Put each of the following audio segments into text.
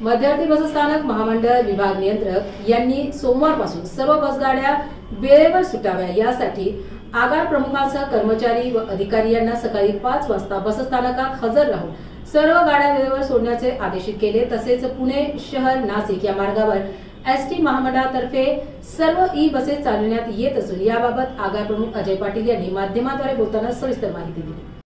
मध्यवर्ती बसस्थानक महामंडळ विभाग नियंत्रक यांनी सोमवारपासून सर्व बसगाड्या वेळेवर सुटाव्या यासाठी आगार प्रमुखांसह कर्मचारी व अधिकारी यांना सकाळी पाच वाजता बसस्थानकात हजर राहून सर्व गाड्या वेळेवर सोडण्याचे आदेशित केले. तसेच पुणे शहर नाशिक या मार्गावर एस टी महामंडळातर्फे सर्व ई बसेस चालवण्यात येत असून याबाबत आगार प्रमुख अजय पाटील यांनी माध्यमाद्वारे बोलताना सविस्तर माहिती दिली.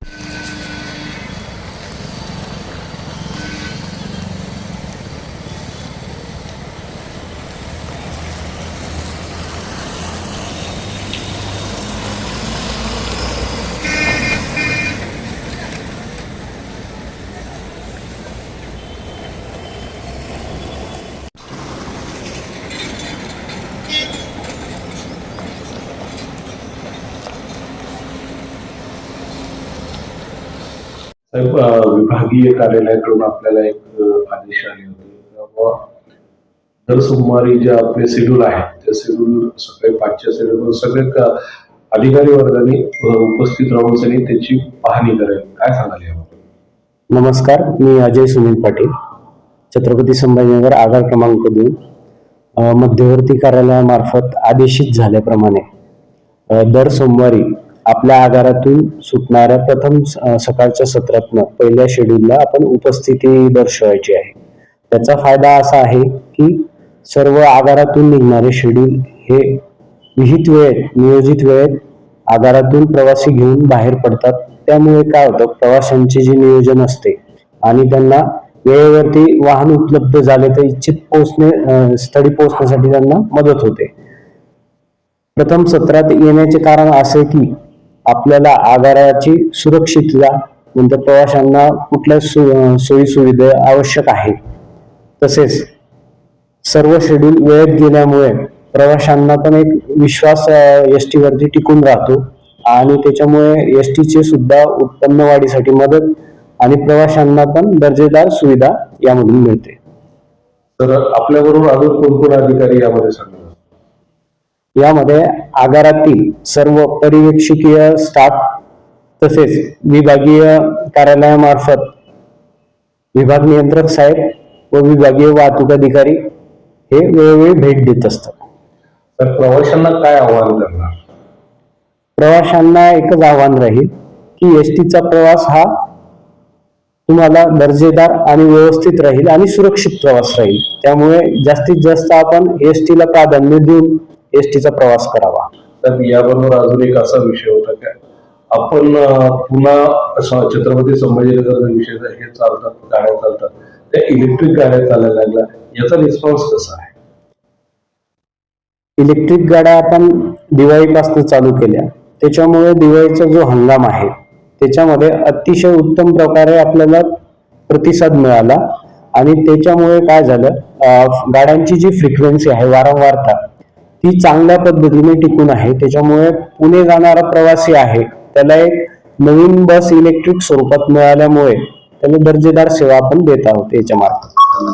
साहेब विभागीय कार्यालयाकडून आपल्याला एक आदेश आले होते. दर सोमवारी जे आपले शेड्यूल आहेत त्या शेड्यूल सकाळी पाचच्या शेड्यूल सगळे अधिकारी वर्गाने उपस्थित राहून सगळी त्याची पाहणी करावी. काय सांगाल यावर? नमस्कार मी अजय सुनील पाटील छत्रपती संभाजीनगर आगार क्रमांक दोन. मध्यवर्ती कार्यालयामार्फत आदेशित झाल्याप्रमाणे दर सोमवारी आपल्या आगारातून सुटणाऱ्या प्रथम सकाळच्या सत्रातनं पहिल्या शेड्यूलला आपण उपस्थिती दर्शवायची आहे. त्याचा फायदा असा आहे की सर्व आगारातून निघणारे शेड्यूल हे विहित वेळेत नियोजित वेळेत आगारातून प्रवासी घेऊन बाहेर पडतात. त्यामुळे काय होतं? प्रवाशांचे जे नियोजन असते आणि त्यांना वेळेवरती वाहन उपलब्ध झाले तर इच्छित पोहोचणे स्थळी पोहोचण्यासाठी त्यांना मदत होते. प्रथम सत्रात येण्याचे कारण असे की आपल्याला आगाराची सुरक्षितता म्हणजे प्रवाशांना कुठल्या सो सोयी सुविधा आवश्यक आहे तसेच सर्व शेड्यूल वेळेत गेल्यामुळे प्रवाशांना पण एक विश्वास एस टीवरती टिकून राहतो आणि त्याच्यामुळे एस टीचे सुद्धा उत्पन्न वाढीसाठी मदत आणि प्रवाशांना पण दर्जेदार सुविधा यामधून मिळते. तर आपल्याबरोबर अजून कोण कोण अधिकारी यामध्ये सांगा यामध्ये आगारातील सर्व पर्यवेक्षकीय स्टाफ तसेच विभागीय कार्यालयामार्फत विभाग नियंत्रक साहेब व विभागीय वाहतूक अधिकारी हे वेळोवेळी भेट देत असतात. तर प्रवाशांना काय आव्हान करणार? प्रवाशांना एकच आव्हान राहील की एस टीचा प्रवास हा तुम्हाला दर्जेदार आणि व्यवस्थित राहील आणि सुरक्षित प्रवास राहील. त्यामुळे जास्तीत जास्त आपण एस टीला प्राधान्य देऊन एस टीचा प्रवास करावा. तर याबरोबर अजून एक असा विषय होता काय आपण पुन्हा छत्रपती संभाजीनगर विषय हे चालतात गाड्या चालतात त्या इलेक्ट्रिक गाड्या चालायला लागल्या याचा रिस्पॉन्स कसा आहे? इलेक्ट्रिक गाड्या आपण दिवाळीपासून चालू केल्या. त्याच्यामुळे दिवाळीचा जो हंगाम आहे त्याच्यामध्ये अतिशय उत्तम प्रकारे आपल्याला प्रतिसाद मिळाला. आणि त्याच्यामुळे काय झालं गाड्यांची जी फ्रिक्वेन्सी आहे वारंवारता ती चांगल्या पद्धतीने टिकून आहे. त्याच्यामुळे पुणे जाणारा प्रवासी आहे. त्याला एक नवीन बस इलेक्ट्रिक स्वरूपात मिळाल्यामुळे त्याला दर्जेदार सेवा आपण देत आहोत याच्या मार्फत.